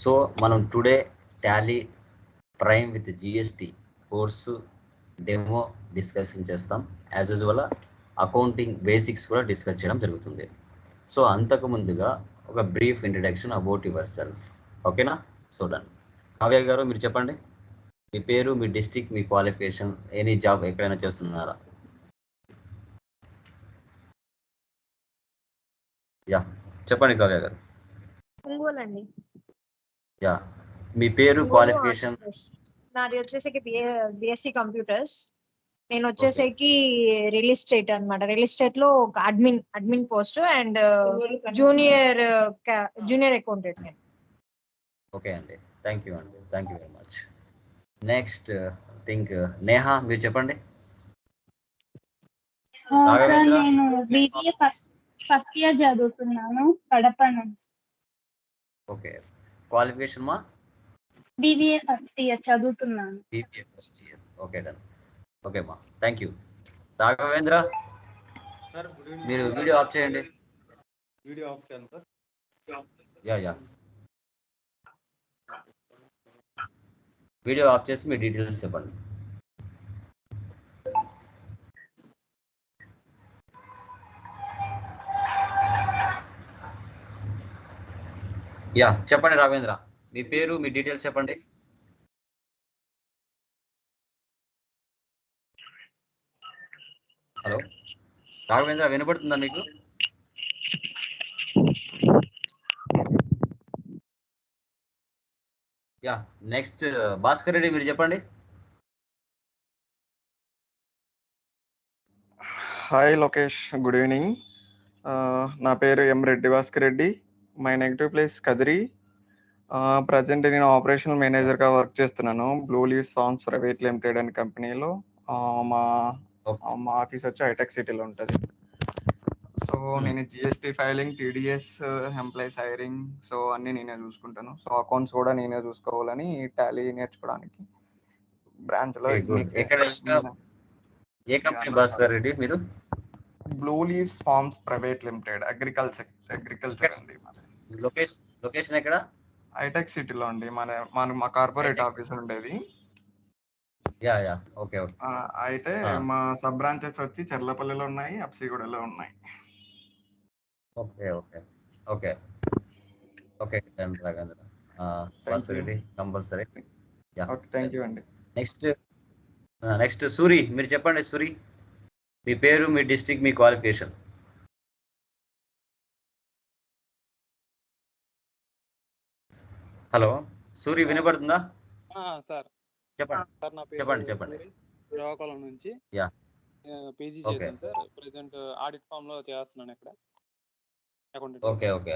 So మనం today Tally Prime with GST course demo discussion చేస్తాం. As usual accounting basics కూడా discuss చేయడం జరుగుతుంది. సో అంతకు ముందుగా ఒక brief introduction about yourself ఓకేనా చూడండి కావ్య గారు మీరు చెప్పండి. మీ పేరు మీ డిస్టిక్ మీ క్వాలిఫికేషన్ ఎనీ జాబ్ ఎక్కడైనా చేస్తున్నారా? యా చెప్పండి కావ్య గారు. ఒంగోలు అండి యా మీ పేరు క్వాలిఫికేషన్. నాది వచ్చేసరికి బిఎస్సి కంప్యూటర్స్ నేను వచ్చేసరికి రియల్ ఎస్టేట్ అన్నమాట. రియల్ ఎస్టేట్లో ఒక admin admin post and junior junior accountant నేను. ఓకే అండి. థ్యాంక్ యూ అండి. Thank you very much next think Neha మీరు చెప్పండి? నేను బీబీఏ ఫస్ట్ ఫస్ట్ ఇయర్ చదువుతున్నాను కడప నుంచి. ఓకే క్వాలిఫికేషన్ మా? బీబీఏ ఫస్ట్ ఇయర్ చదువుతున్నాను. BBA first year. Okay done. Okay మా. Thank you. Raghavendra sir good evening మీరు వీడియో ఆఫ్ చేయండి. వీడియో ఆఫ్ చేయండి sir. Yeah yeah. Video off చేసి మీ డీటెయిల్స్ చెప్పండి. యా చెప్పండి రాఘవేంద్ర. మీ పేరు మీ డీటెయిల్స్ చెప్పండి. హలో రాఘవేంద్ర వినపడుతుందా మీకు? యా నెక్స్ట్ భాస్కర్ రెడ్డి మీరు చెప్పండి. Hi Lokesh good evening. నా పేరు M Reddy Bhaskar Reddy. My native place Kadiri. Present నేను ఆపరేషనల్ మేనేజర్గా వర్క్ చేస్తున్నాను. Blue leaves farms private limited అనే కంపెనీలో మా. మా ఆఫీస్ వచ్చి హైటెక్ సిటీలో ఉంటుంది. సో నేను GST filing TDS employees hiring so అన్నీ నేనే చూసుకుంటాను. సో అకౌంట్స్ కూడా నేనే చూసుకోవాలని టాలీ నేర్చుకోవడానికి బ్రాంచ్లో ఏ కంపెనీ రెడ్డి మీరు? Blue leaves farms private limited agriculture agriculture అండి లొకేషన్ లొకేషన్ ఎక్కడ? హైటెక్ సిటీలో అండి. మన మన మా కార్పొరేట్. ఆఫీస్ ఉండేది. Yeah yeah. Okay okay. అయితే. మా సబ్ బ్రాంచెస్ వచ్చి చెర్లపల్లిలో ఉన్నాయి అప్సిగూడలో ఉన్నాయి. Okay okay. Okay. Okay Raghavendra Bhaskar you. Reddy compulsory. Yeah okay thank you అండి. నెక్స్ట్ నెక్స్ట్ సూరి మీరు చెప్పండి సూరి. మీ పేరు మీ డిస్ట్రిక్ట్ మీ క్వాలిఫికేషన్. హలో సూరి వినపడుతుందా? ఆ, సార్. చెప్పండి. సార్ నా పేరు చెప్పండి, చెప్పండి. శ్రీకాకుళం నుంచి. యా. పీజీ. చేశాను సార్. ప్రెసెంట్ ఆడిట్ ఫామ్లో చేస్తున్నాను ఇక్కడ. Okay okay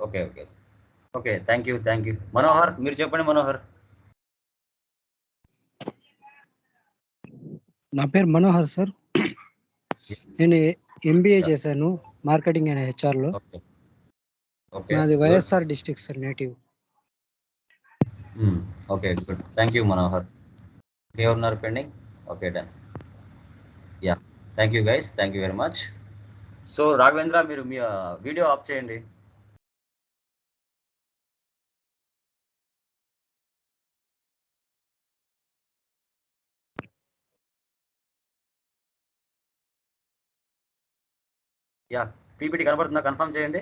okay. Okay okay thank you thank you. Manohar మీరు చెప్పండి మనోహర్. నా పేరు మనోహర్ సార్. నేను ఎంబీఏ చేశాను మార్కెటింగ్ అండ్ హెచ్ఆర్లో ఓకే. నాది YSR district sir native. Okay good thank you Manohar ఎవరున్నారు pending? Okay done yeah thank you guys thank you very much so Raghavendra మీరు మీ వీడియో ఆఫ్ చేయండి. యా పీపీటీ కనబడుతుందా confirm చేయండి.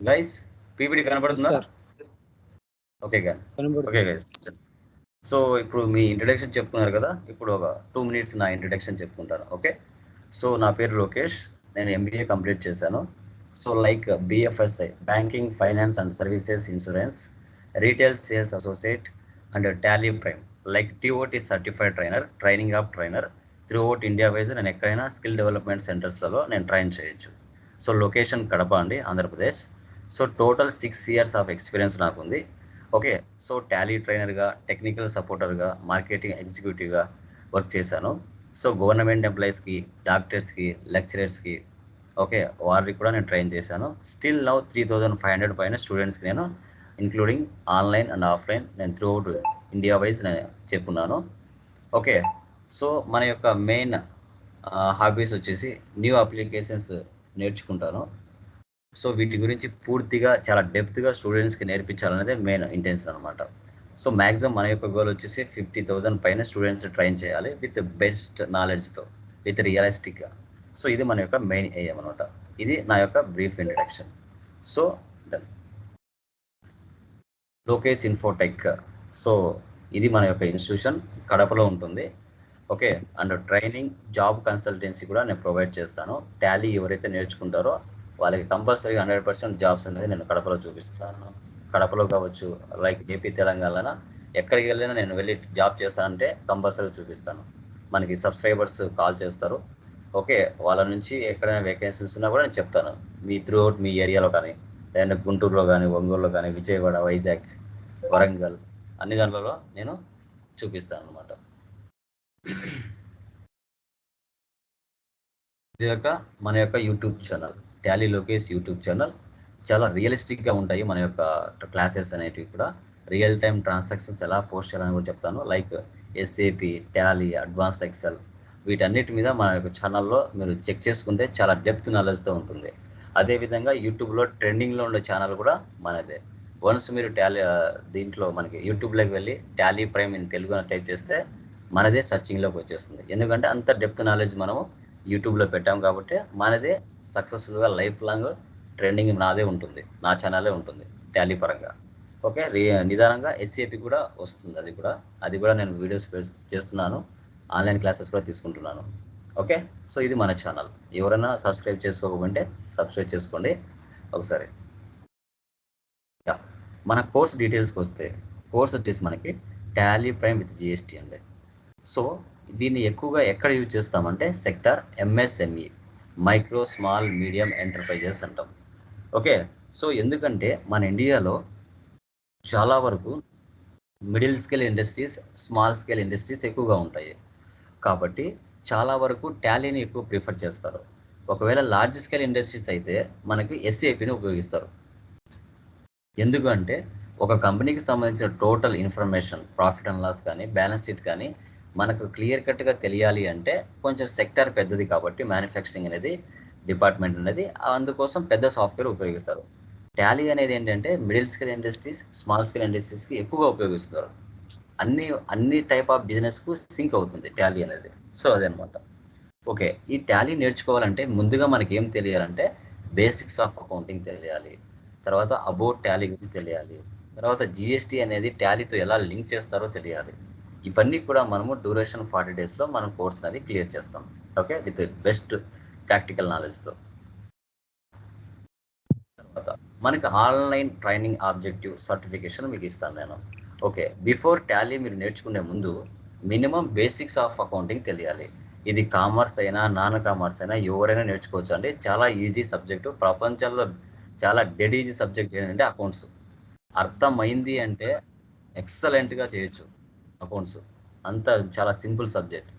Guys PPT కనబడుతుందా. Okay okay guys so ఇప్పుడు మీ introduction చెప్పుకున్నారు కదా ఇప్పుడు ఒక టూ మినిట్స్ నా ఇంట్రడక్షన్ చెప్పుకుంటాను ఓకే సో నా పేరు లోకేష్ నేను ఎంబీఏ కంప్లీట్ చేశాను. So like BFSI banking finance and services insurance retail sales associate and Tally Prime like TOT certified trainer training of trainer throughout India wise నేను ఎక్కడైనా skill development సెంటర్స్లలో నేను train చేయొచ్చు. So location Kadapa అండి Andhra Pradesh. So total six years of experience నాకు ఉంది okay so Tally ట్రైనర్గా technical సపోర్టర్గా marketing ఎగ్జిక్యూటివ్గా వర్క్ చేశాను. సో గవర్నమెంట్ ఎంప్లాయీస్కి డాక్టర్స్కి లెక్చరర్స్కి ఓకే వారికి కూడా నేను ట్రైన్ చేశాను. Still now three thousand five hundred పైన స్టూడెంట్స్కి నేను ఇంక్లూడింగ్ ఆన్లైన్ అండ్ ఆఫ్లైన్ నేను త్రూ అవుట్ ఇండియా వైజ్ నేను చెప్పున్నాను. ఓకే సో మన యొక్క మెయిన్ హాబీస్ వచ్చేసి న్యూ అప్లికేషన్స్ నేర్చుకుంటాను. సో వీటి గురించి పూర్తిగా చాలా డెప్త్గా స్టూడెంట్స్కి నేర్పించాలనేది మెయిన్ ఇంటెన్షన్ అనమాట సో మ్యాక్సిమం మన యొక్క గోల్ వచ్చేసి ఫిఫ్టీ థౌజండ్ పైన స్టూడెంట్స్ ట్రైన్ చేయాలి విత్ బెస్ట్ నాలెడ్జ్తో విత్ రియలిస్టిక్గా సో ఇది మన యొక్క మెయిన్ ఎయిమ్ అనమాట ఇది నా యొక్క brief introduction so done Lokesh infotech so ఇది మన యొక్క ఇన్స్టిట్యూషన్ కడపలో ఉంటుంది. Okay and training job consultancy కూడా నేను ప్రొవైడ్ చేస్తాను. టాలీ ఎవరైతే నేర్చుకుంటారో వాళ్ళకి కంపల్సరీ హండ్రెడ్ పర్సెంట్ జాబ్స్ అనేది నేను కడపలో చూపిస్తాను. కడపలో కావచ్చు లైక్ ఏపీ తెలంగాణ ఎక్కడికి వెళ్ళినా నేను వెళ్ళి జాబ్ చేస్తానంటే కంపల్సరీ చూపిస్తాను. మనకి సబ్స్క్రైబర్స్ కాల్ చేస్తారు. ఓకే వాళ్ళ నుంచి ఎక్కడైనా వేకెన్సీస్ ఉన్నా కూడా నేను చెప్తాను. మీ త్రూ అవుట్ మీ ఏరియాలో కానీ లేదంటే గుంటూరులో కానీ ఒంగోలులో కానీ విజయవాడ వైజాగ్ వరంగల్ అన్ని దాంట్లలో నేను చూపిస్తాను అనమాట ఇది యొక్క మన యొక్క YouTube channel Tally Lokesh YouTube channel చాలా రియలిస్టిక్గా ఉంటాయి మన యొక్క క్లాసెస్ అనేటివి కూడా. రియల్ టైం ట్రాన్సాక్షన్స్ ఎలా పోస్ట్ చేయాలని కూడా చెప్తాను. Like SAP Tally advanced Excel వీటన్నిటి మీద మన యొక్క ఛానల్లో మీరు చెక్ చేసుకుంటే చాలా డెప్త్ నాలెడ్జ్తో ఉంటుంది. అదేవిధంగా యూట్యూబ్లో ట్రెండింగ్లో ఉండే ఛానల్ కూడా మనదే. వన్స్ మీరు ట్యాలీ దీంట్లో మనకి యూట్యూబ్లోకి వెళ్ళి Tally Prime in Telugu type చేస్తే మనదే సర్చింగ్లోకి వచ్చేస్తుంది. ఎందుకంటే అంత డెప్త్ నాలెడ్జ్ మనము యూట్యూబ్లో పెట్టాం కాబట్టి మనదే సక్సెస్ఫుల్గా లైఫ్ లాంగ్ ట్రెండింగ్ నాదే ఉంటుంది. నా ఛానలే ఉంటుంది టాలీ పరంగా. ఓకే రీ నిదానంగా ఎస్సీఏపీ కూడా వస్తుంది అది కూడా. అది కూడా నేను వీడియోస్ చేస్తున్నాను. ఆన్లైన్ క్లాసెస్ కూడా తీసుకుంటున్నాను. ఓకే సో ఇది మన ఛానల్ ఎవరైనా సబ్స్క్రైబ్ చేసుకోకపోతే సబ్స్క్రైబ్ చేసుకోండి ఒకసారి. మన కోర్స్ డీటెయిల్స్కి వస్తే కోర్స్ వచ్చేసి మనకి టాలీ ప్రైమ్ విత్ జిఎస్టీ అండి. సో దీన్ని ఎక్కువగా ఎక్కడ యూజ్ చేస్తామంటే sector MSME micro small medium enterprises అంటాం. ఓకే సో ఎందుకంటే మన ఇండియాలో చాలా వరకు middle scale industries small scale industries ఎక్కువగా ఉంటాయి. కాబట్టి చాలా వరకు టాలీని ఎక్కువ ప్రిఫర్ చేస్తారు. ఒకవేళ లార్జ్ స్కేల్ ఇండస్ట్రీస్ అయితే మనకి ఎస్ఏపిని ఉపయోగిస్తారు. ఎందుకంటే ఒక కంపెనీకి సంబంధించిన total information profit and loss కానీ బ్యాలెన్స్ షీట్ కానీ మనకు క్లియర్ కట్గా తెలియాలి అంటే కొంచెం సెక్టర్ పెద్దది కాబట్టి మ్యానుఫ్యాక్చరింగ్ అనేది డిపార్ట్మెంట్ అనేది అందుకోసం పెద్ద సాఫ్ట్వేర్ ఉపయోగిస్తారు. టాలీ అనేది ఏంటంటే middle scale industries small scale ఇండస్ట్రీస్కి ఎక్కువగా ఉపయోగిస్తారు. అన్ని అన్ని టైప్ ఆఫ్ బిజినెస్కు సింక్ అవుతుంది టాలీ అనేది. సో అదనమాట ఓకే ఈ టాలీ నేర్చుకోవాలంటే ముందుగా మనకి ఏం తెలియాలంటే బేసిక్స్ ఆఫ్ అకౌంటింగ్ తెలియాలి. తర్వాత అబౌట్ టాలీ గురించి తెలియాలి. తర్వాత జిఎస్టీ అనేది టాలీతో ఎలా లింక్ చేస్తారో తెలియాలి. ఇవన్నీ కూడా మనము డ్యూరేషన్ ఫార్టీ డేస్లో మనం కోర్స్ అనేది క్లియర్ చేస్తాం. ఓకే విత్ బెస్ట్ ప్రాక్టికల్ నాలెడ్జ్తో తర్వాత మనకి ఆన్లైన్ ట్రైనింగ్ ఆబ్జెక్టివ్ సర్టిఫికేషన్ మీకు ఇస్తాను నేను. ఓకే బిఫోర్ టాలీ మీరు నేర్చుకునే ముందు మినిమం బేసిక్స్ ఆఫ్ అకౌంటింగ్ తెలియాలి. ఇది కామర్స్ అయినా నాన్ కామర్స్ అయినా ఎవరైనా నేర్చుకోవచ్చు అండి. చాలా ఈజీ సబ్జెక్టు ప్రపంచంలో చాలా డెడ్ ఈజీ సబ్జెక్ట్ ఏంటంటే అకౌంట్స్ అర్థమైంది అంటే ఎక్సలెంట్గా చేయొచ్చు. అకౌంట్స్. అంత చాలా సింపుల్ సబ్జెక్ట్.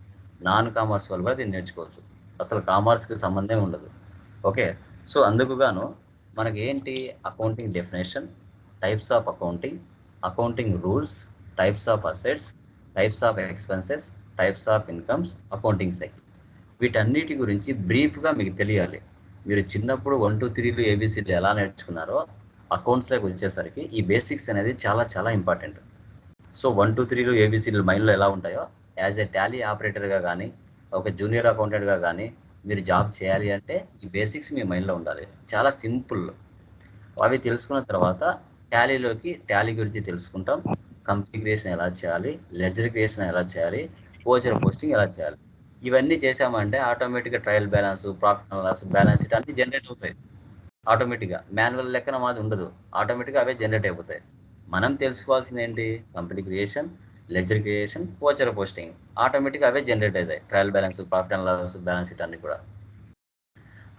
నాన్ కామర్స్ వాళ్ళు కూడా దీన్ని నేర్చుకోవచ్చు. అసలు కామర్స్కి సంబంధం ఉండదు. ఓకే? సో అందుకు గాను మనకి ఏంటి accounting definition? Types of accounting accounting rules types of assets types of expenses types of incomes accounting cycle. వీటన్నిటి గురించి బ్రీఫ్గా మీకు తెలియాలి. మీరు చిన్నప్పుడు వన్ టూ త్రీలు ఏబిసిలు ఎలా నేర్చుకున్నారో అకౌంట్స్లోకి వచ్చేసరికి ఈ బేసిక్స్ అనేది చాలా చాలా ఇంపార్టెంట్. సో వన్ టూ త్రీలు ఏబిసిలు మైండ్లో ఎలా ఉంటాయో యాజ్ ఎ టాలీ ఆపరేటర్గా కానీ ఒక జూనియర్ అకౌంటెంట్గా కానీ మీరు జాబ్ చేయాలి అంటే ఈ బేసిక్స్ మీ మైండ్లో ఉండాలి. చాలా సింపుల్. అవి తెలుసుకున్న తర్వాత టాలీలోకి టాలీ గురించి తెలుసుకుంటాం. కంపెనీ క్రియేషన్ ఎలా చేయాలి లెడ్జర్ క్రియేషన్ ఎలా చేయాలి ఓచర్ పోస్టింగ్ ఎలా చేయాలి. ఇవన్నీ చేసామంటే ఆటోమేటిక్గా trial balance profit loss balance sheet అన్ని జనరేట్ అవుతాయి. ఆటోమేటిక్గా. మాన్యువల్ లెక్కన మాది ఉండదు. ఆటోమేటిక్గా అవే జనరేట్ అయిపోతాయి. మనం తెలుసుకోవాల్సింది ఏంటి? Company creation ledger creation voucher posting ఆటోమేటిక్గా అవే జనరేట్ అవుతాయి. Trial balance profit and loss balance sheet అన్ని కూడా.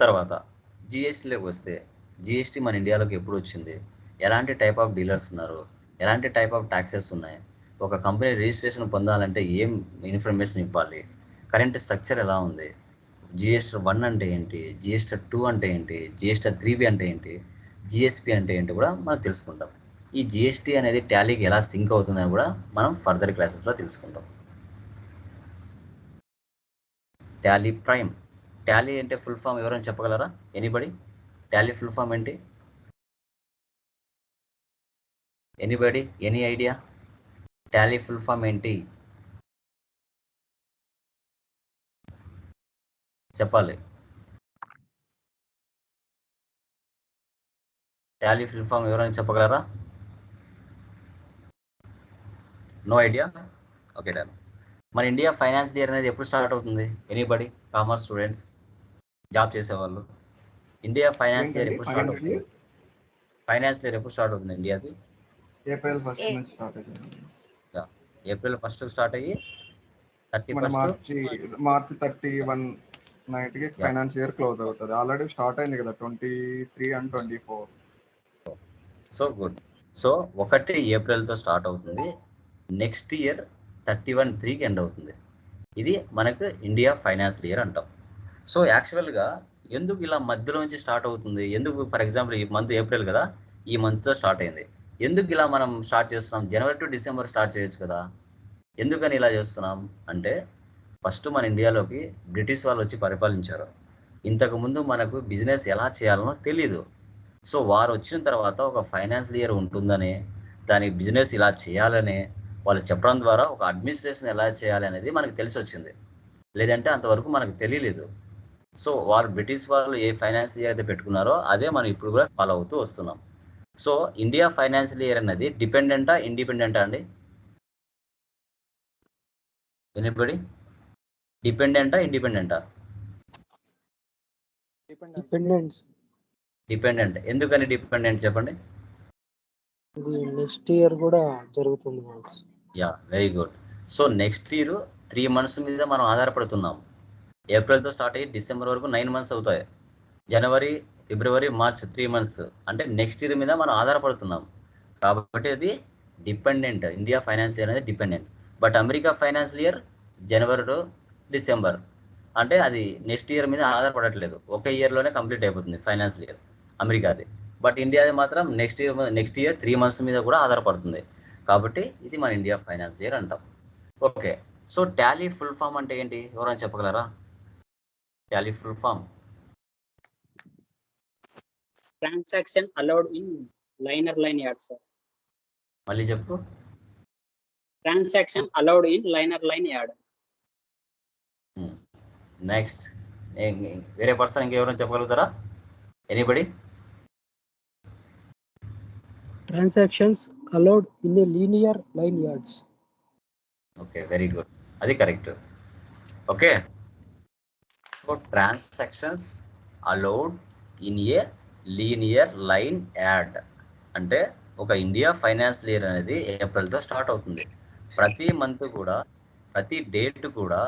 తర్వాత జిఎస్టీలోకి వస్తే జిఎస్టీ మన ఇండియాలోకి ఎప్పుడు వచ్చింది? ఎలాంటి టైప్ ఆఫ్ డీలర్స్ ఉన్నారు? ఎలాంటి టైప్ ఆఫ్ ట్యాక్సెస్ ఉన్నాయి? ఒక కంపెనీ రిజిస్ట్రేషన్ పొందాలంటే ఏం ఇన్ఫర్మేషన్ ఇవ్వాలి? కరెంట్ స్ట్రక్చర్ ఎలా ఉంది? జిఎస్టీ వన్ అంటే ఏంటి? జిఎస్టీ టూ అంటే ఏంటి? జిఎస్టీ త్రీ బి అంటే ఏంటి? జిఎస్పి అంటే ఏంటి కూడా మనం తెలుసుకుంటాం. ఈ జిఎస్టీ అనేది టాలీకి ఎలా సింక్ అవుతుందని కూడా మనం ఫర్దర్ క్లాసెస్లో తెలుసుకుంటాం. Tally Prime. టాలీ అంటే ఫుల్ ఫామ్ ఎవరైనా చెప్పగలరా? ఎనీబడి? టాలీ ఫుల్ ఫామ్ ఏంటి? Anybody? Any idea? Tally full form ఏంటి? చెప్పాలి. టాలీ ఫుల్ ఫామ్ ఎవరైనా చెప్పగలరా? నో ఐడియా ఓకే డన్ మన ఇండియా ఫైనాన్స్ ఇయర్ అనేది ఎప్పుడు స్టార్ట్ అవుతుంది? ఎనీబడి కామర్స్ స్టూడెంట్స్ జాబ్ చేసేవాళ్ళు? India finance year? ఎప్పుడు స్టార్ట్ అవుతుంది? ఫైనాన్స్ ఇయర్ ఎప్పుడు స్టార్ట్ అవుతుంది ఇండియాది ఏప్రిల్ ఫస్ట్ నుంచి స్టార్ట్ అయింది ఏప్రిల్ ఫస్ట్ స్టార్ట్ అయ్యి థర్టీ మార్చి మార్చి థర్టీ వన్ నైట్కి ఫైనాన్స్ ఇయర్ క్లోజ్ అవుతుంది. ఆల్రెడీ స్టార్ట్ అయింది కదా twenty three and twenty four so good so ఒకటి ఏప్రిల్తో స్టార్ట్ అవుతుంది. నెక్స్ట్ ఇయర్ థర్టీ వన్ త్రీకి ఎండ్ అవుతుంది. ఇది మనకు ఇండియా ఫైనాన్స్ ఇయర్ అంటాం. సో యాక్చువల్గా ఎందుకు ఇలా మధ్యలో నుంచి స్టార్ట్ అవుతుంది? ఎందుకు ఫర్ ఎగ్జాంపుల్ ఈ మంత్ ఏప్రిల్ కదా ఈ మంత్తో స్టార్ట్ అయింది. ఎందుకు ఇలా మనం స్టార్ట్ చేస్తున్నాం? జనవరి టు డిసెంబర్ స్టార్ట్ చేయొచ్చు కదా. ఎందుకని ఇలా చేస్తున్నాం? అంటే ఫస్ట్ మన ఇండియాలోకి బ్రిటిష్ వాళ్ళు వచ్చి పరిపాలించారు. ఇంతకుముందు మనకు బిజినెస్ ఎలా చేయాలనో తెలీదు. సో వారు వచ్చిన తర్వాత ఒక ఫైనాన్షియల్ ఇయర్ ఉంటుందని దానికి బిజినెస్ ఇలా చేయాలని వాళ్ళు చెప్పడం ద్వారా ఒక అడ్మినిస్ట్రేషన్ ఎలా చేయాలి అనేది మనకు తెలిసి వచ్చింది. లేదంటే అంతవరకు మనకు తెలియలేదు. సో వారు బ్రిటిష్ వాళ్ళు ఏ ఫైనాన్షియల్ ఇయర్ అయితే పెట్టుకున్నారో అదే మనం ఇప్పుడు కూడా ఫాలో అవుతూ వస్తున్నాం. సో ఇండియా ఫైనాన్షియల్ ఇయర్ అనేది డిపెండెంటా ఇండిపెండెంటా అండి? ఎనిబడి? డిపెండెంటా ఇండిపెండెంటా? డిపెండెంట్. ఎందుకని డిపెండెంట్ చెప్పండి? ఇది నెక్స్ట్ ఇయర్ కూడా జరుగుతుంది yeah very good so next year three months మీద మనం ఆధారపడుతున్నాం. ఏప్రిల్తో స్టార్ట్ అయ్యి డిసెంబర్ వరకు నైన్ మంత్స్ అవుతాయి. జనవరి ఫిబ్రవరి మార్చ్ త్రీ మంత్స్ అంటే నెక్స్ట్ ఇయర్ మీద మనం ఆధారపడుతున్నాం. కాబట్టి అది డిపెండెంట్ ఇండియా ఫైనాన్షియల్ ఇయర్ అనేది dependent but America financial year January to December అంటే అది నెక్స్ట్ ఇయర్ మీద ఆధారపడట్లేదు. ఒక ఇయర్లోనే కంప్లీట్ అయిపోతుంది ఫైనాన్షియల్ ఇయర్ అమెరికాది బట్ ఇండియాది మాత్రం next year next year three months మీద కూడా ఆధారపడుతుంది. కాబట్టి ఇది మన ఇండియా ఫైనాన్స్ ఇయర్ అంటాం. Okay so Tally full form అంటే ఏంటి? ఎవరైనా చెప్పగలరా? Tally full form transaction allowed in liner line yard sir. మళ్ళీ చెప్పు. Transaction allowed in liner line yard. Next వేరే పర్సన్ ఇంకెవరైనా చెప్పగలుగుతారా? Anybody transactions allowed in a linear line yards okay very good అది correct okay transactions allowed in a linear line yard అంటే ఒక India finance year అనేది ఏప్రిల్తో start అవుతుంది. ప్రతి month కూడా ప్రతి డేట్ కూడా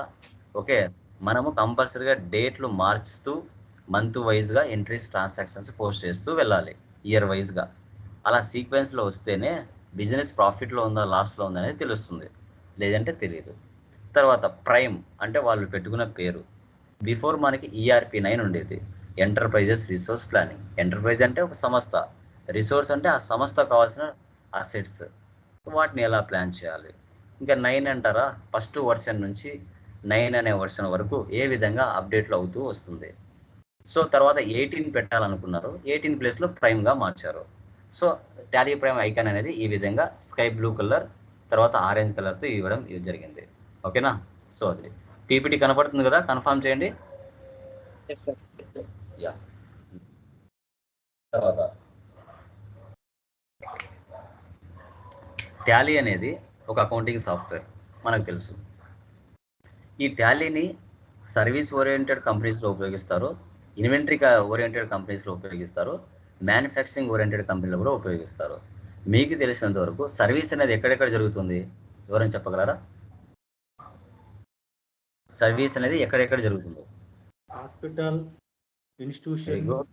ఓకే మనము కంపల్సరీగా డేట్లు మార్చుతూ మంత్ వైజ్గా ఎంట్రీస్ ట్రాన్సాక్షన్స్ పోస్ట్ చేస్తూ వెళ్ళాలి. ఇయర్ వైజ్గా అలా సీక్వెన్స్లో వస్తేనే బిజినెస్ ప్రాఫిట్లో ఉందా లాస్లో ఉందా అనేది తెలుస్తుంది. లేదంటే తెలియదు తర్వాత ప్రైమ్ అంటే వాళ్ళు పెట్టుకున్న పేరు. బిఫోర్ మనకి ఈఆర్పి నైన్ ఉండేది. ఎంటర్ప్రైజెస్ రిసోర్స్ ప్లానింగ్ ఎంటర్ప్రైజ్ అంటే ఒక సంస్థ. రిసోర్స్ అంటే ఆ సంస్థ కావాల్సిన అసెట్స్ వాటిని ఎలా ప్లాన్ చేయాలి? ఇంకా నైన్ అంటారా? ఫస్ట్ వర్షన్ నుంచి నైన్ అనే వర్షన్ వరకు ఏ విధంగా అప్డేట్లు అవుతూ వస్తుంది? సో తర్వాత ఎయిటీన్ పెట్టాలనుకున్నారు. ఎయిటీన్ ప్లేస్లో ప్రైమ్గా మార్చారు. సో టాలీ ప్రైమ్ ఐకాన్ అనేది ఈ విధంగా స్కై బ్లూ కలర్ తర్వాత ఆరెంజ్ కలర్తో ఇవ్వడం ఇవి జరిగింది. ఓకేనా? సో అది పీపీటీ కనపడుతుంది కదా కన్ఫర్మ్ చేయండి. యా. తర్వాత టాలీ అనేది ఒక అకౌంటింగ్ సాఫ్ట్వేర్ మనకు తెలుసు. ఈ టాలీని సర్వీస్ ఓరియంటెడ్ కంపెనీస్లో ఉపయోగిస్తారు ఇన్వెంటరీ ఓరియంటెడ్ కంపెనీస్లో ఉపయోగిస్తారు. మ్యానుఫ్యాక్చరింగ్ ఓరియంటెడ్ కంపెనీలో కూడా ఉపయోగిస్తారు. మీకు తెలిసినంత వరకు సర్వీస్ అనేది ఎక్కడెక్కడ జరుగుతుంది? ఎవరైనా చెప్పగలరా? సర్వీస్ అనేది ఎక్కడెక్కడ జరుగుతుంది? Hospital very institution good.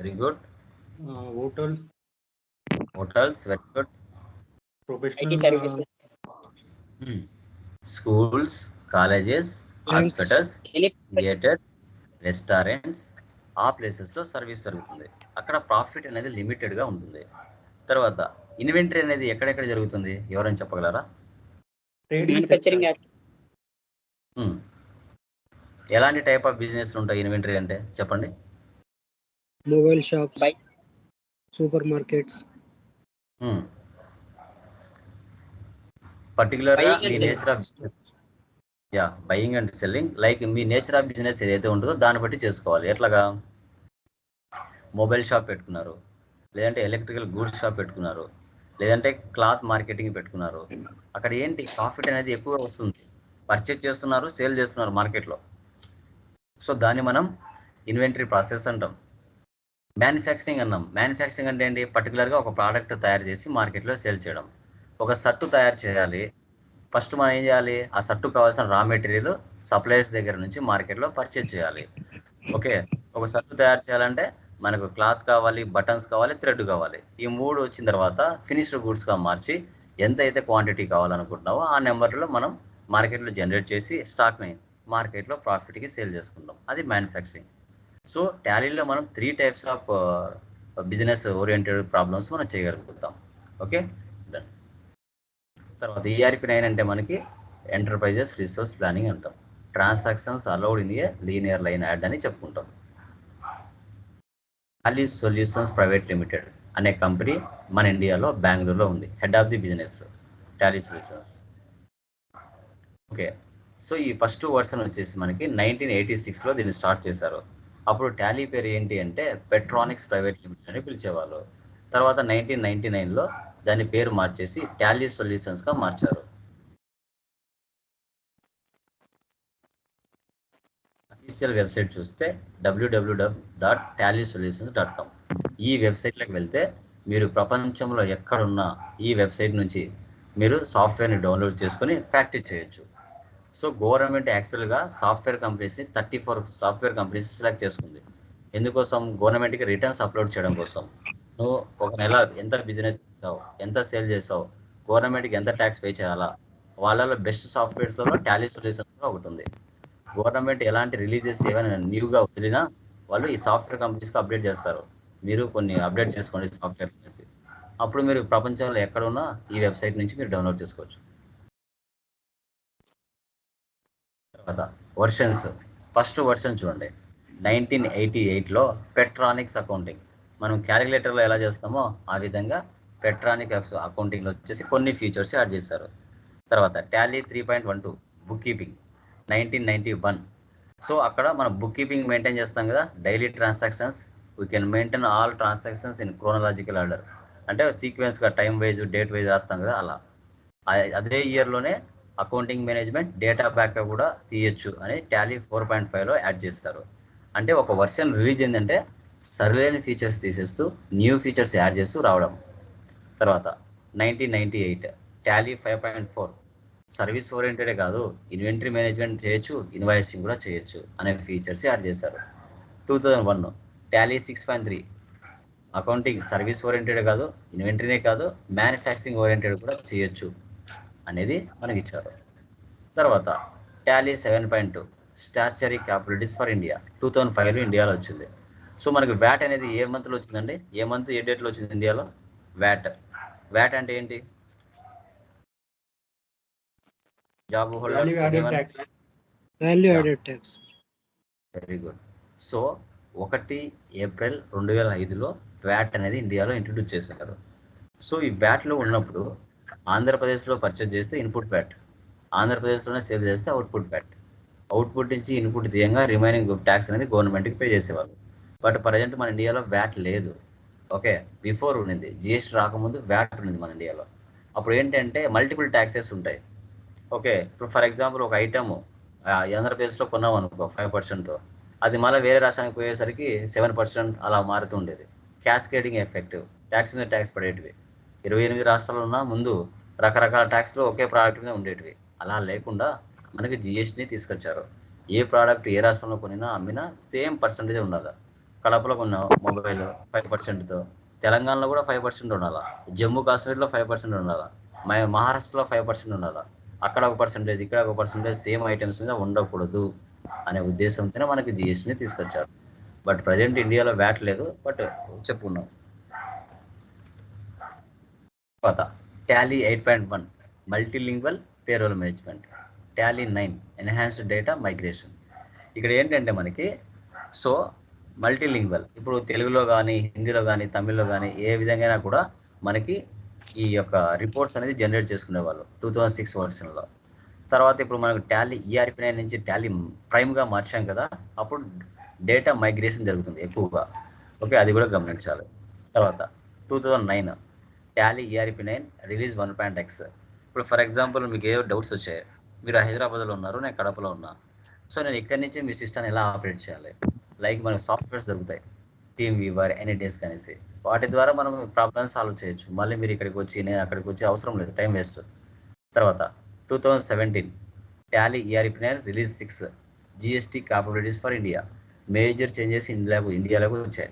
Very good. Hotels hotels very good. Professional schools colleges. Hospitals theatres restaurants ఆ ప్లేసెస్లో సర్వీస్ జరుగుతుంది. అక్కడ ప్రాఫిట్ అనేది లిమిటెడ్గా ఉంటుంది. తర్వాత ఇన్వెంటరీ అనేది ఎక్కడెక్కడ జరుగుతుంది? ఎవరైనా చెప్పగలరా. ఎలాంటి టైప్ ఆఫ్ బిజినెస్లు ఉంటాయి ఇన్వెంటరీ అంటే? చెప్పండి. Mobile shops Buy- super markets particular. Nature of business yeah buying and selling like me nature of business ఏదైతే ఉంటుందో దాన్ని బట్టి చేసుకోవాలి. ఎట్లాగా? మొబైల్ షాప్ పెట్టుకున్నారు. లేదంటే ఎలక్ట్రికల్ గూడ్స్ షాప్ పెట్టుకున్నారు. లేదంటే క్లాత్ మార్కెటింగ్ పెట్టుకున్నారు. అక్కడ ఏంటి? ప్రాఫిట్ అనేది ఎక్కువగా వస్తుంది. పర్చేజ్ చేస్తున్నారు సేల్ చేస్తున్నారు మార్కెట్లో సో దాన్ని మనం ఇన్వెంటరీ ప్రాసెస్ అంటాం. మ్యానుఫ్యాక్చరింగ్ అన్నాం. మ్యానుఫ్యాక్చరింగ్ అంటే ఏంటి? పర్టికులర్గా ఒక ప్రోడక్ట్ తయారు చేసి మార్కెట్లో సేల్ చేయడం. ఒక సట్టు తయారు చేయాలి. ఫస్ట్ మనం ఏం చేయాలి? ఆ షర్టు కావాల్సిన రా మెటీరియల్ సప్లయర్స్ దగ్గర నుంచి మార్కెట్లో పర్చేజ్ చేయాలి. ఓకే ఒక షర్టు తయారు చేయాలంటే మనకు క్లాత్ కావాలి బటన్స్ కావాలి థ్రెడ్ కావాలి. ఈ మూడు వచ్చిన తర్వాత ఫినిష్డ్ గూడ్స్గా మార్చి ఎంత అయితే క్వాంటిటీ కావాలనుకుంటున్నావో ఆ నెంబర్లో మనం మార్కెట్లో జనరేట్ చేసి స్టాక్ని మార్కెట్లో ప్రాఫిట్కి సేల్ చేసుకుంటాం అది మ్యానుఫ్యాక్చరింగ్ సో టాలీలో మనం three types of business oriented problems మనం చేయగలుగుతాం. ఓకే తర్వాత ఈఆర్పి నైన్ అంటే మనకి ఎంటర్ప్రైజెస్ రిసోర్స్ ప్లానింగ్ అంటాం. Transactions allowed in a linear line yard అని చెప్పుకుంటాం. అలీ సొల్యూషన్స్ ప్రైవేట్ లిమిటెడ్ అనే కంపెనీ మన ఇండియాలో బెంగళూరులో ఉంది. Head of the business Tally solutions okay so ఈ ఫస్ట్ వర్షన్ వచ్చేసి మనకి నైన్టీన్ ఎయిటీ సిక్స్లో దీన్ని స్టార్ట్ చేశారు. అప్పుడు టాలీ పేరు ఏంటి అంటే పెట్రానిక్స్ ప్రైవేట్ లిమిటెడ్ అని పిలిచేవాళ్ళు. తర్వాత నైన్టీన్ నైన్టీ నైన్లో దాని పేరు మార్చేసి టాలీ సొల్యూషన్స్గా మార్చారు. అఫీషియల్ వెబ్సైట్ చూస్తే W W W dot Tally solutions dot com ఈ వెబ్సైట్లోకి వెళ్తే మీరు ప్రపంచంలో ఎక్కడున్నా ఈ వెబ్సైట్ నుంచి మీరు సాఫ్ట్వేర్ని డౌన్లోడ్ చేసుకొని ప్రాక్టీస్ చేయొచ్చు. సో గవర్నమెంట్ యాక్చువల్గా software కంపెనీస్ని thirty four software companies select చేసుకుంది. ఎందుకోసం? గవర్నమెంట్కి రిటర్న్స్ అప్లోడ్ చేయడం కోసం. నువ్వు ఒక నెల ఎంత బిజినెస్ చేసావు ఎంత సేల్ చేసావు? గవర్నమెంట్కి ఎంత ట్యాక్స్ పే చేయాలా? వాళ్ళలో బెస్ట్ సాఫ్ట్వేర్స్లలో టాలీ సొల్యూషన్స్ ఒకటి ఉంది. గవర్నమెంట్ ఎలాంటి రిలీజెస్ ఏమైనా న్యూగా వదిలినా వాళ్ళు ఈ సాఫ్ట్వేర్ కంపెనీస్కి అప్డేట్ చేస్తారు. మీరు కొన్ని అప్డేట్ చేసుకోండి సాఫ్ట్వేర్ అనేసి అప్పుడు మీరు ప్రపంచంలో ఎక్కడ ఉన్నా ఈ వెబ్సైట్ నుంచి మీరు డౌన్లోడ్ చేసుకోవచ్చు. తర్వాత వర్షన్స్ ఫస్ట్ వర్షన్ చూడండి. నైన్టీన్ ఎయిటీ ఎయిట్లో పెట్రానిక్స్ అకౌంటింగ్ మనం క్యాలిక్యులేటర్లో ఎలా చేస్తామో ఆ విధంగా పెట్రానిక్ అకౌంటింగ్లో వచ్చేసి కొన్ని ఫీచర్స్ యాడ్ చేశారు. తర్వాత Tally three point one two bookkeeping nineteen ninety one so అక్కడ మనం బుక్ కీపింగ్ మెయింటైన్ చేస్తాం కదా. Daily transactions we can maintain all transactions in chronological order అంటే సీక్వెన్స్గా టైం వైజ్ డేట్ వైజ్ రాస్తాం కదా అలా. అదే ఇయర్లోనే అకౌంటింగ్ మేనేజ్మెంట్ డేటా బ్యాకప్ కూడా తీయొచ్చు అని టాలీ ఫోర్ పాయింట్ ఫైవ్లో యాడ్ చేస్తారు. అంటే ఒక వర్షన్ రిలీజ్ ఏంటంటే సరిలేని ఫీచర్స్ తీసేస్తూ న్యూ ఫీచర్స్ యాడ్ చేస్తూ రావడం. తర్వాత nineteen ninety eight. Tally five point four. Service ఓరియంటెడే కాదు ఇన్వెంటరీ మేనేజ్మెంట్ చేయొచ్చు ఇన్వాయిసింగ్ కూడా చేయొచ్చు అనే ఫీచర్స్ యాడ్ చేశారు. Two thousand one Tally six point three. Accounting service oriented కాదు ఇన్వెంటరీనే కాదు మ్యానుఫ్యాక్చరింగ్ ఓరియంటెడ్ కూడా చేయొచ్చు అనేది మనకి ఇచ్చారు తర్వాత Tally seven point two statutory capabilities for India. Two thousand ఫైవ్లో ఇండియాలో వచ్చింది. సో మనకి వ్యాట్ అనేది ఏ మంత్లో వచ్చిందండి? ఏ మంత్ ఏ డేట్లో వచ్చింది ఇండియాలో? వ్యాట్. వ్యాట్ అంటే ఏంటి? Job holders tax. Value Yeah. Added tax very good so ఒకటి ఏప్రిల్ రెండు వేల ఐదులో వ్యాట్ అనేది ఇండియాలో ఇంట్రడ్యూస్ చేశారు. సో ఈ వ్యాట్లో ఉన్నప్పుడు ఆంధ్రప్రదేశ్లో పర్చేజ్ చేస్తే ఇన్పుట్ వ్యాట్ ఆంధ్రప్రదేశ్లోనే సేల్ చేస్తే అవుట్పుట్ వ్యాట్ అవుట్పుట్ నుంచి ఇన్పుట్ తీయంగా రిమైనింగ్ ట్యాక్స్ అనేది గవర్నమెంట్కి పే చేసేవాళ్ళు. బట్ ప్రజెంట్ మన ఇండియాలో వ్యాట్ లేదు. ఓకే బిఫోర్ ఉండింది జిఎస్టీ రాకముందు వ్యాట్ ఉండింది మన ఇండియాలో. అప్పుడు ఏంటంటే మల్టిపుల్ ట్యాక్సెస్ ఉంటాయి. ఓకే ఇప్పుడు ఫర్ ఎగ్జాంపుల్ ఒక ఐటమ్ ఆంధ్రప్రదేశ్లో కొన్నాం అనుకో ఫైవ్ పర్సెంట్తో. అది మళ్ళీ వేరే రాష్ట్రానికి పోయేసరికి సెవెన్ పర్సెంట్ అలా మారుతూ ఉండేది. క్యాస్కేడింగ్ ఎఫెక్టివ్ ట్యాక్స్ మీద ట్యాక్స్ పడేటివి. ఇరవై ఎనిమిది రాష్ట్రాలు ఉన్నా ముందు రకరకాల ట్యాక్స్లు ఒకే ప్రోడక్ట్ మీద ఉండేటివి. అలా లేకుండా మనకి జిఎస్టీని తీసుకొచ్చారు. ఏ ప్రోడక్ట్ ఏ రాష్ట్రంలో కొనినా అమ్మినా సేమ్ పర్సంటేజ్ ఉండాలి. కడపలో ఉన్న మొబైల్ ఫైవ్ పర్సెంట్తో తెలంగాణలో కూడా ఫైవ్ పర్సెంట్ ఉండాలా? జమ్మూ కాశ్మీర్లో ఫైవ్ పర్సెంట్ ఉండాలా? మా మహారాష్ట్రలో ఫైవ్ పర్సెంట్ ఉండాలా? అక్కడ ఒక పర్సెంటేజ్ ఇక్కడ ఒక పర్సెంటేజ్ సేమ్ ఐటమ్స్ మీద ఉండకూడదు అనే ఉద్దేశంతోనే మనకి జిఎస్టీని తీసుకొచ్చారు. బట్ ప్రజెంట్ ఇండియాలో వ్యాట్ లేదు బట్ చెప్పుకున్నాం తర్వాత Tally eight point one multilingual payroll management. Tally nine enhanced data migration. ఇక్కడ ఏంటంటే మనకి సో మల్టీలింగ్వల్. ఇప్పుడు తెలుగులో కానీ హిందీలో కానీ తమిళ్ళో కానీ ఏ విధంగా కూడా మనకి ఈ యొక్క రిపోర్ట్స్ అనేది జనరేట్ చేసుకునేవాళ్ళు టూ థౌజండ్ సిక్స్ వర్షన్లో. తర్వాత ఇప్పుడు మనకు టాలీ ఈఆర్పి నైన్ నుంచి టాలీ ప్రైమ్గా మార్చాం కదా అప్పుడు డేటా మైగ్రేషన్ జరుగుతుంది ఎక్కువగా. ఓకే అది కూడా గమనించాలి. తర్వాత two thousand nine Tally ERP nine release one point X. ఇప్పుడు ఫర్ ఎగ్జాంపుల్ మీకు ఏ డౌట్స్ వచ్చాయి. మీరు హైదరాబాద్లో ఉన్నారు నేను కడపలో ఉన్నా. సో నేను ఇక్కడి నుంచి మీ సిస్టమ్ ఎలా ఆపరేట్ చేయాలి? లైక్ మనకు సాఫ్ట్వేర్స్ దొరుకుతాయి. టీమ్ వీవర్ ఎనీ డేస్ కనేసి వాటి ద్వారా మనం ప్రాబ్లమ్స్ సాల్వ్ చేయొచ్చు. మళ్ళీ మీరు ఇక్కడికి వచ్చి నేను అక్కడికి వచ్చి అవసరం లేదు. Time waste. తర్వాత two thousand seventeen Tally ERP nine release six GST capabilities for India. Major changes ఇండియాకు ఇండియాలోకి వచ్చాయి.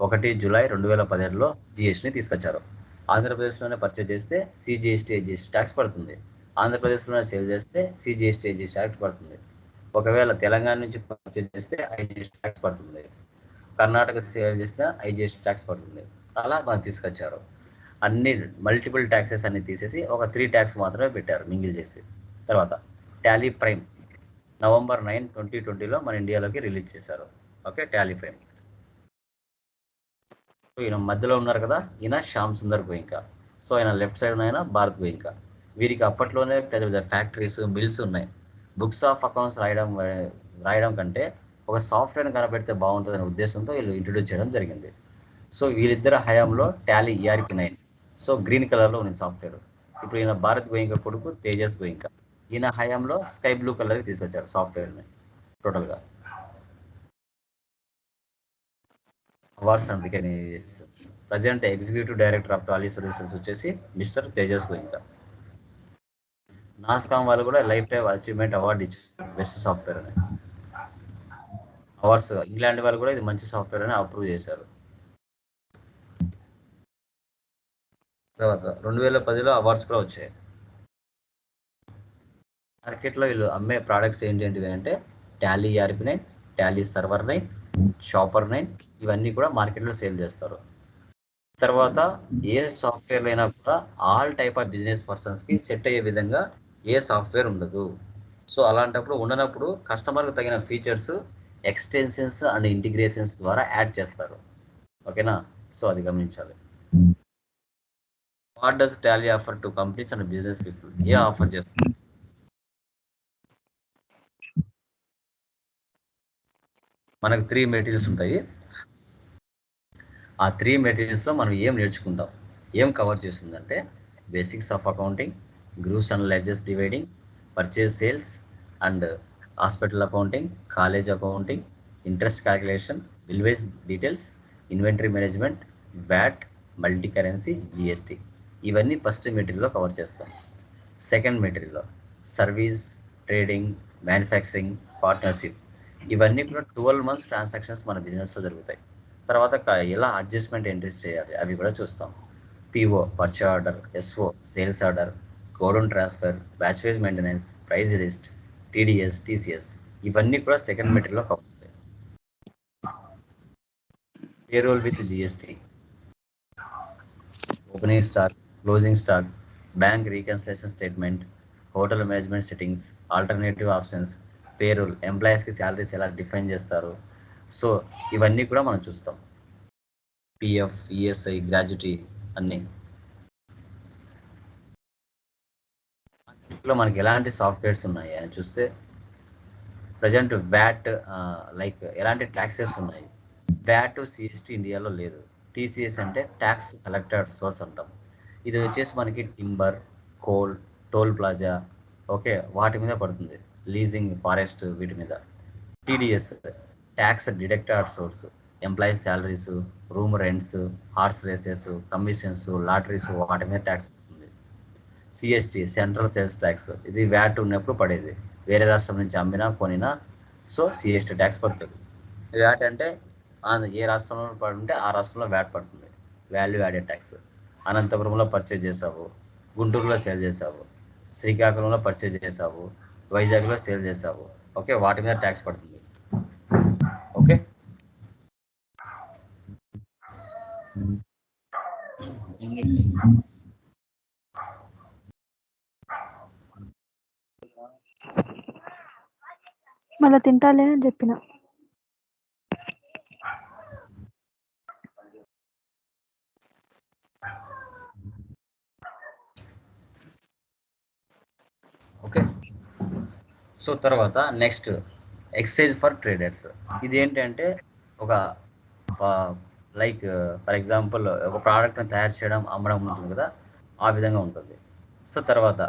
ఒకటి జూలై రెండు వేల పదిహేడులో జిఎస్టీని తీసుకొచ్చారు. ఆంధ్రప్రదేశ్లోనే పర్చేజ్ చేస్తే సిజిఎస్టీ జిఎస్టీ ట్యాక్స్ పడుతుంది. ఆంధ్రప్రదేశ్లోనే సేల్ చేస్తే సిజిఎస్టీ జిఎస్టీ ట్యాక్స్ పడుతుంది. ఒకవేళ తెలంగాణ నుంచి పర్చేజ్ చేస్తే ఐజిఎస్టీ ట్యాక్స్ పడుతుంది. కర్ణాటక సేల్ చేస్తే ఐజిఎస్టీ ట్యాక్స్ పడుతుంది. అలా మనకు తీసుకొచ్చారు. అన్ని మల్టిపుల్ ట్యాక్సెస్ అన్ని తీసేసి ఒక త్రీ ట్యాక్స్ మాత్రమే పెట్టారు మింగిల్ చేసి. తర్వాత Tally Prime November nine twenty ట్వంటీలో మన ఇండియాలోకి రిలీజ్ చేశారు. ఓకే టాలీ ప్రైమ్ ఈయన మధ్యలో ఉన్నారు కదా ఈయన శ్యామ్ సుందర్ గోయింకా. సో ఆయన లెఫ్ట్ సైడ్ ఆయన భారత్ గోయింకా. వీరికి అప్పట్లోనే పెద్ద పెద్ద ఫ్యాక్టరీస్ మిల్స్ ఉన్నాయి. బుక్స్ ఆఫ్ అకౌంట్స్ రాయడం రాయడం కంటే ఒక సాఫ్ట్వేర్ కనబెడితే బాగుంటుందనే ఉద్దేశంతో వీళ్ళు ఇంట్రడ్యూస్ చేయడం జరిగింది. సో వీరిద్దరు హయాంలో Tally ERP nine. So green కలర్లో ఉంది సాఫ్ట్వేర్. ఇప్పుడు ఈయన భారత్ గోయింక కొడుకు తేజస్ గోయింకా. ఈయన హయాంలో స్కై బ్లూ కలర్కి తీసుకొచ్చారు సాఫ్ట్వేర్ని టోటల్గా. Awards and recognitions. Present executive director of Tally solutions వచ్చేసి మిస్టర్ తేజస్ గోయింకా. నాస్కామ్ వాళ్ళు కూడా లైఫ్ టైం అచీవ్మెంట్ అవార్డు ఇచ్చారు. బెస్ట్ సాఫ్ట్వేర్ అని. అవార్డ్స్ ఇంగ్లాండ్ వాళ్ళు కూడా ఇది మంచి సాఫ్ట్వేర్ అని అప్రూవ్ చేశారు. తర్వాత రెండు వేల పదిలో అవార్డ్స్ కూడా వచ్చాయి. మార్కెట్లో వీళ్ళు అమ్మే ప్రోడక్ట్స్ ఏంటి ఏంటివి అంటే Tally ERP nine Tally server nine shopper nine ఇవన్నీ కూడా మార్కెట్లో సేల్ చేస్తారు. తర్వాత ఏ సాఫ్ట్వేర్ అయినా కూడా ఆల్ టైప్ ఆఫ్ బిజినెస్ పర్సన్స్కి సెట్ అయ్యే విధంగా ఏ సాఫ్ట్వేర్ ఉండదు. సో అలాంటప్పుడు ఉండనప్పుడు కస్టమర్కి తగిన ఫీచర్స్ ఎక్స్టెన్షన్స్ అండ్ ఇంటిగ్రేషన్స్ ద్వారా యాడ్ చేస్తారు. ఓకేనా? సో అది గమనించాలి. What does Tally offer to companies and business people A offer చేస్తుంది? మనకు త్రీ మెటీరియల్స్ ఉంటాయి. ఆ త్రీ మెటీరియల్స్లో మనం ఏం నేర్చుకుంటాం? ఏం కవర్ చేస్తుందంటే basics of accounting groups and లెజెస్ dividing purchase sales and hospital accounting college accounting interest calculation bill wise details inventory management VAT multi currency GST ఇవన్నీ ఫస్ట్ మెటీరియల్లో కవర్ చేస్తాం. సెకండ్ మెటీరియల్లో సర్వీస్ ట్రేడింగ్ మ్యానుఫ్యాక్చరింగ్ పార్ట్నర్షిప్ ఇవన్నీ కూడా twelve months transactions మన బిజినెస్లో జరుగుతాయి. తర్వాత ఎలా అడ్జస్ట్మెంట్ ఎంట్రీస్ చేయాలి అవి కూడా చూస్తాం. PO purchase order SO sales order godown transfer batch wise maintenance price list TDS TCS ఇవన్నీ కూడా సెకండ్ మెటీరియల్లో కవర్ అవుతాయి. Payroll with GST opening stock closing stock bank reconciliation statement hotel management settings alternative options payroll ఎంప్లాయీస్కి salaries ఎలా define చేస్తారు? So ఇవన్నీ కూడా మనం చూస్తాం. పిఎఫ్ ఈఎస్ఐ గ్రాడ్యుటీ అన్నీ. లో మనకి ఎలాంటి సాఫ్ట్వేర్స్ ఉన్నాయి అని చూస్తే ప్రజెంట్ వ్యాట్ లైక్ ఎలాంటి ట్యాక్సెస్ ఉన్నాయి? వ్యాట్ సిఎస్టీ ఇండియాలో లేదు. టీసీఎస్ అంటే ట్యాక్స్ కలెక్టెడ్ సోర్స్ అంటాం. ఇది వచ్చేసి మనకి timber coal toll plaza okay వాటి మీద పడుతుంది. లీజింగ్ ఫారెస్ట్ వీటి మీద. TDS tax deducted source employees salaries room rents horse races commissions lotteries వాటి మీద tax CST central sales tax ఇది వ్యాట్ ఉన్నప్పుడు పడేది. వేరే రాష్ట్రం నుంచి అమ్మినా కొనినా సో సిఎస్టీ ట్యాక్స్ పడుతుంది. వ్యాట్ అంటే ఏ రాష్ట్రంలో పడుంటే ఆ రాష్ట్రంలో వ్యాట్ పడుతుంది. వాల్యూ యాడెడ్ ట్యాక్స్ అనంతపురంలో పర్చేజ్ చేసావు గుంటూరులో సేల్ చేసావు శ్రీకాకుళంలో పర్చేజ్ చేసావు వైజాగ్లో సేల్ చేసావు ఓకే వాటి మీద ట్యాక్స్ పడుతుంది. ఓకే? Mm-hmm. మళ్ళీ తింటాలే అని చెప్పిన. ఓకే. సో తర్వాత నెక్స్ట్ ఎక్సైజ్ ఫర్ ట్రేడర్స్. ఇది ఏంటంటే ఒక లైక్ ఫర్ ఎగ్జాంపుల్ ఒక ప్రోడక్ట్ని తయారు చేయడం అమ్మడం ఉంటుంది కదా ఆ విధంగా ఉంటుంది. సో తర్వాత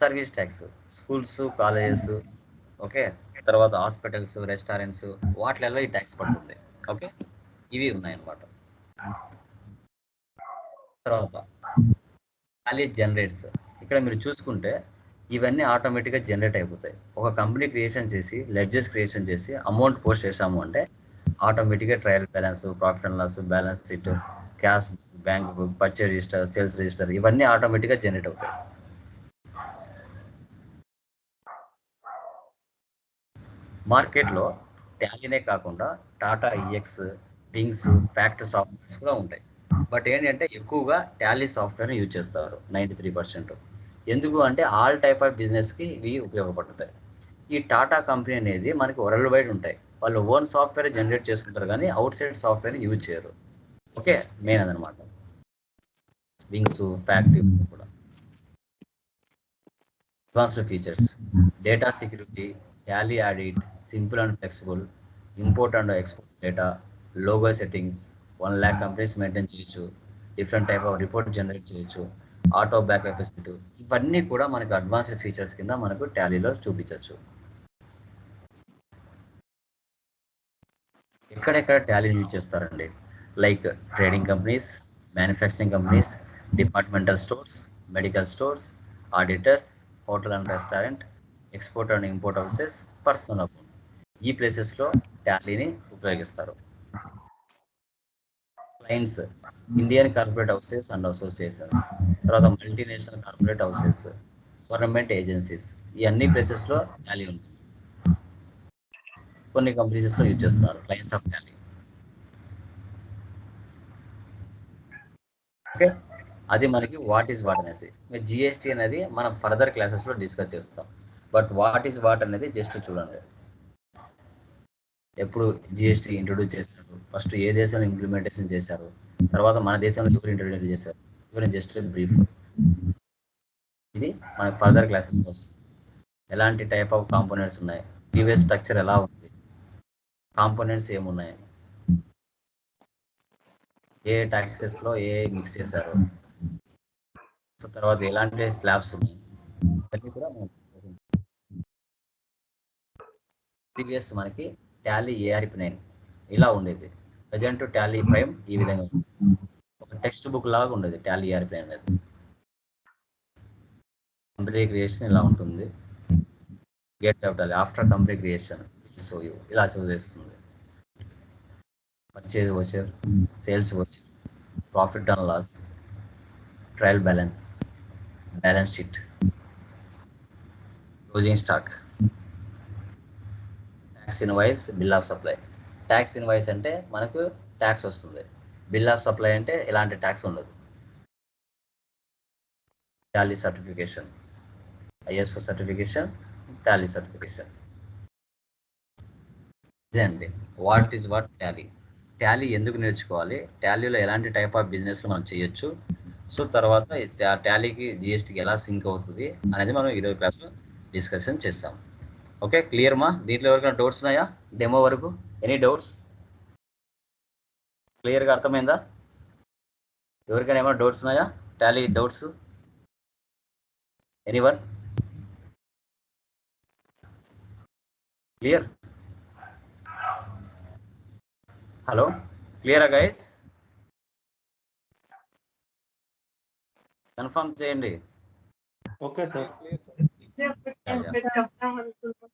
service tax schools colleges okay? తర్వాత హాస్పిటల్స్ రెస్టారెంట్స్ వాటిలలో ఈ ట్యాక్స్ పడుతుంది. ఓకే? ఇవి ఉన్నాయన్నమాట. తర్వాత ఖాళీ జనరేట్స్ ఇక్కడ మీరు చూసుకుంటే ఇవన్నీ ఆటోమేటిక్గా జనరేట్ అయిపోతాయి. ఒక కంపెనీ క్రియేషన్ చేసి లెడ్జెస్ క్రియేషన్ చేసి అమౌంట్ పోస్ట్ చేసాము అంటే ఆటోమేటిక్గా trial balance profit and loss balance sheet cash bank book purchase register sales register ఇవన్నీ ఆటోమేటిక్గా జనరేట్ అవుతాయి. మార్కెట్లో టాలీనే కాకుండా Tata EX Wings Fact softwares కూడా ఉంటాయి. బట్ ఏంటంటే ఎక్కువగా టాలీ సాఫ్ట్వేర్ని యూజ్ చేస్తారు నైంటీ త్రీ పర్సెంట్ ఎందుకు అంటే ఆల్ టైప్ ఆఫ్ బిజినెస్కి ఇవి ఉపయోగపడతాయి. ఈ టాటా కంపెనీ అనేది మనకి వరల్డ్ వైడ్ ఉంటాయి. వాళ్ళు ఓన్ సాఫ్ట్వేర్ జనరేట్ చేసుకుంటారు కానీ అవుట్ సైడ్ సాఫ్ట్వేర్ యూజ్ చేయరు. ఓకే? మెయిన్ అదనమాట. వింగ్స్ ఫ్యాక్టరీ కూడా. Advanced features data security Tally audit simple and flexible import and export data logo settings one lakh companies maintain చేయొచ్చు different type of report generate చేయొచ్చు auto back ఎఫెసిట్ ఇవన్నీ కూడా మనకు advanced features కింద మనకు టాలీలో చూపించవచ్చు ఎక్కడెక్కడ టాలీని యూజ్ చేస్తారండి? Like trading companies manufacturing companies departmental stores medical stores auditors hotel and restaurant export and import houses personal account ఈ ప్లేసెస్లో టాలీని ఉపయోగిస్తారు. Clients Indian corporate houses and associations తర్వాత multinational corporate houses government agencies ఈ అన్ని ప్లేసెస్లో Tally ఉంటుంది. కొన్ని కంపెనీస్లో యూజ్ చేస్తున్నారు క్లయింట్స్ ఆఫ్ టాలీ ఓకే అది మనకి వాట్ ఈస్ వాట్ అనేసి. జిఎస్టీ అనేది మనం ఫర్దర్ క్లాసెస్లో డిస్కస్ చేస్తాం. బట్ వాట్ ఈస్ వాట్ అనేది జస్ట్ చూడండి. ఎప్పుడు జిఎస్టీ ఇంట్రొడ్యూస్ చేశారు ఫస్ట్ ఏ దేశంలో ఇంప్లిమెంటేషన్ చేశారు తర్వాత మన దేశంలో ఎవరు ఇంట్రొడ్యూస్ చేశారు ఇవన్నీ జస్ట్ బ్రీఫ్ ఇది మన ఫర్దర్ క్లాసెస్ వస్తుంది ఎలాంటి టైప్ ఆఫ్ కాంపోనెంట్స్ ఉన్నాయి? ప్రీవియస్ స్ట్రక్చర్ ఎలా ఉంది? కాంపోనెంట్స్ ఏమున్నాయి? ఏ taxes లో ఏ మిక్స్ చేశారు? తర్వాత ఎలాంటి స్లాబ్స్ ఉన్నాయి? అన్నీ కూడా ప్రీవియస్ మనకి టాలీ ఏఆర్పి నైన్ ఇలా ఉండేది. ప్రజెంట్ టాలీ ప్రైమ్ ఈ విధంగా ఒక టెక్స్ట్ బుక్ లాగా ఉండేది టాలీ ఏఆర్పి నైన్ అనేది. కంపెనీ క్రియేషన్ ఇలా ఉంటుంది. Get out after company creation. So ఇలా చూసేస్తుంది purchase voucher sales voucher profit and loss trial balance balance sheet closing stock. Tax invoice bill of supply tax invoice అంటే మనకు tax వస్తుంది. Bill of supply అంటే ఎలాంటి tax ఉండదు. Tally certification ISO certification Tally certification ఇదే అండి. What is what Tally Tally ఎందుకు నేర్చుకోవాలి? టాలీలో ఎలాంటి టైప్ ఆఫ్ బిజినెస్లు మనం చేయొచ్చు? సో తర్వాత టాలీకి జిఎస్టీకి ఎలా సింక్ అవుతుంది అనేది మనం ఈరోజు క్లాస్లో డిస్కషన్ చేస్తాం. ఓకే క్లియర్ మా? దీంట్లో ఎవరికైనా డౌట్స్ ఉన్నాయా? డెమో వరకు? Any doubts? క్లియర్గా అర్థమైందా? ఎవరికైనా ఏమైనా డౌట్స్ ఉన్నాయా? Tally doubts? Any one clear? Hello? క్లియరా గైస్? కన్ఫర్మ్ చేయండి. Okay sir. เลือกไม่